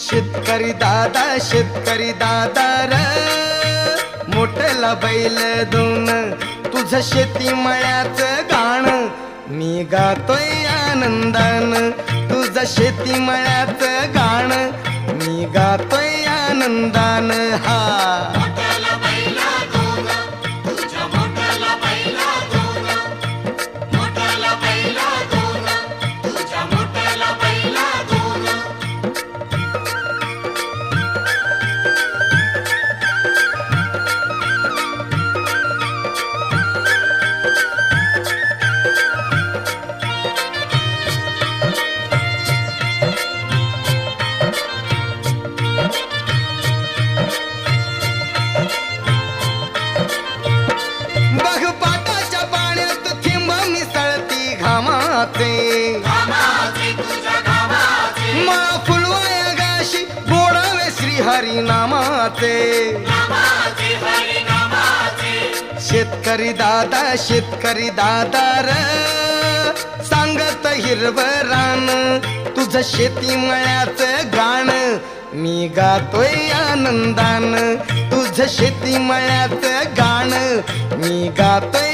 शेतकरी दादा शेतकरी दादा र मोठ्याला बैल दोन तुझं शेती मळ्याच गाण. मी गातोय आनंदान तुझं शेती मळ्याच गाण. मी गातोय आनंदान हा. घामाचे मला फुलवाय गाशी गोडावे श्री हरी नामाचे शेतकरी दादा शेतकरी दादा र सांगत हिरव रान तुझं शेती मळ्याच गाण मी गातोय आनंदान. तुझं शेती मळ्याच गाण मी गातोय